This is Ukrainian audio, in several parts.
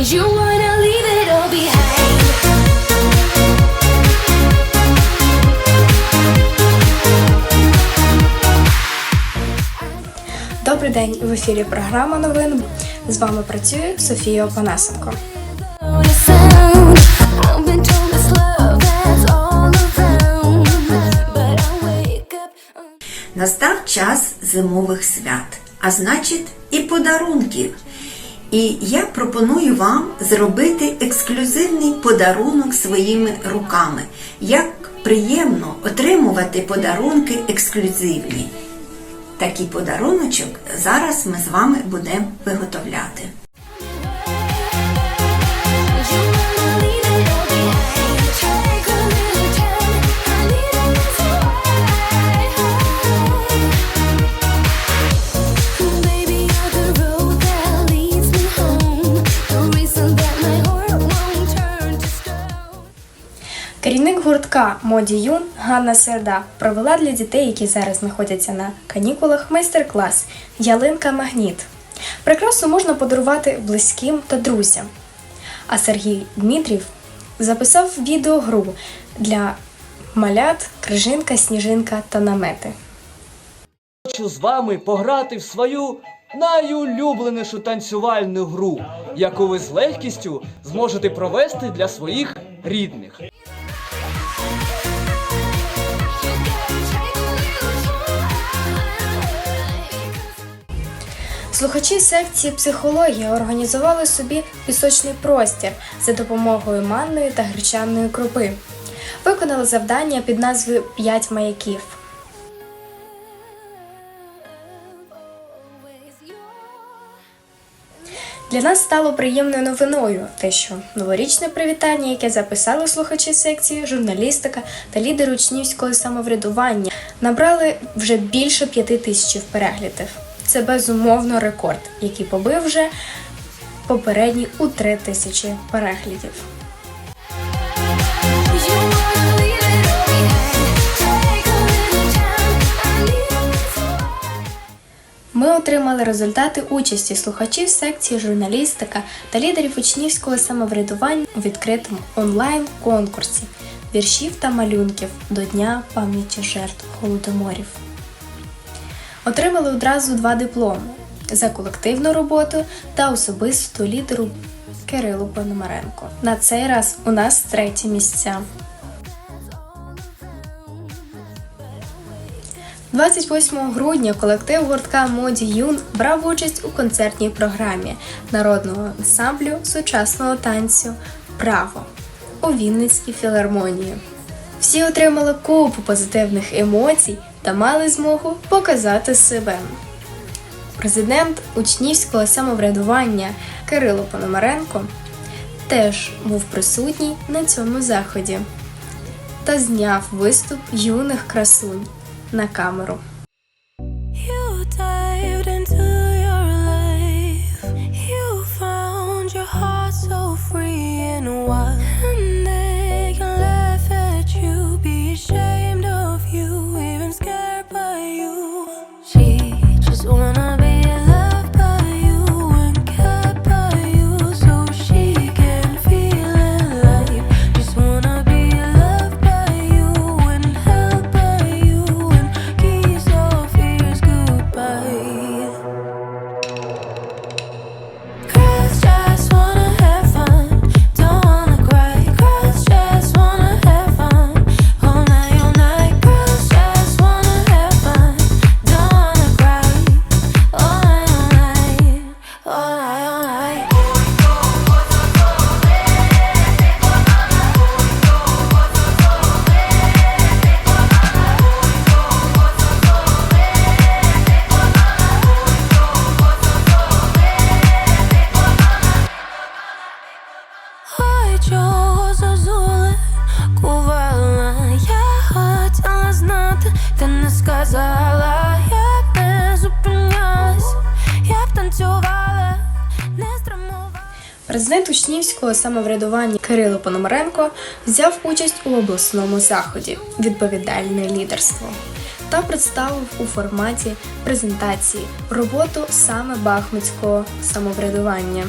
You wanna leave it all behind. Добрий день в ефірі програма новин. З вами працює Софія Опанасенко. Настав час зимових свят, а значить і подарунків. І я пропоную вам зробити ексклюзивний подарунок своїми руками. Як приємно отримувати подарунки ексклюзивні. Такий подаруночок зараз ми з вами будемо виготовляти. Гуртка Моді Юн Ганна Серда провела для дітей, які зараз знаходяться на канікулах, майстер-клас Ялинка Магніт. Прикрасу можна подарувати близьким та друзям. А Сергій Дмитрів записав відеогру для малят, крижинка, сніжинка та намети. Хочу з вами пограти в свою найулюбленішу танцювальну гру, яку ви з легкістю зможете провести для своїх рідних. Слухачі секції психології організували собі пісочний простір за допомогою манної та гречаної крупи. Виконали завдання під назвою «П'ять маяків. Для нас стало приємною новиною те, що новорічне привітання, яке записали слухачі секції, журналістика та лідери учнівського самоврядування, набрали вже більше п'яти тисяч переглядів. Це безумовно рекорд, який побив вже попередній у три тисячі переглядів. Ми отримали результати участі слухачів секції журналістика та лідерів учнівського самоврядування у відкритому онлайн-конкурсі віршів та малюнків до Дня пам'яті жертв голодоморів. Отримали одразу два дипломи за колективну роботу та особисту лідеру Кирилу Пономаренко. На цей раз у нас треті місця. 28 грудня колектив гуртка Моді Юн брав участь у концертній програмі народного ансамблю сучасного танцю Право у Вінницькій філармонії. Всі отримали купу позитивних емоцій та мали змогу показати себе. Президент учнівського самоврядування Кирило Пономаренко теж був присутній на цьому заході та зняв виступ юних красунь на камеру. Не сказала, я б не зупинялась, я б танцювала, не стримувала. Президент учнівського самоврядування Кирило Пономаренко взяв участь у обласному заході Відповідальне лідерство та представив у форматі презентації роботу саме Бахмутського самоврядування.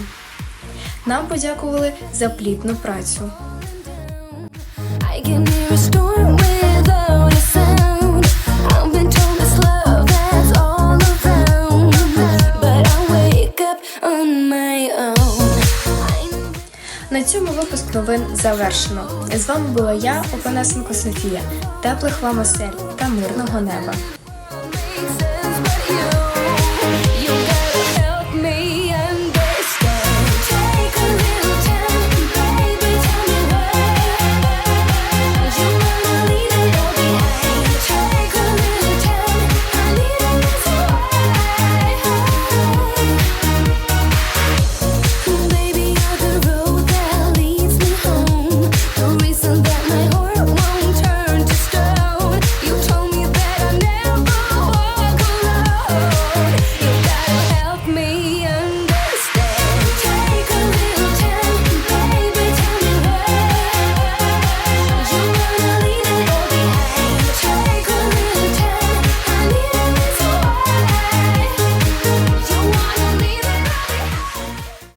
нам подякували за плідну працю. На цьому випуск новин завершено. З вами була я, Опанасенко Софія. Теплих вам осель та мирного неба.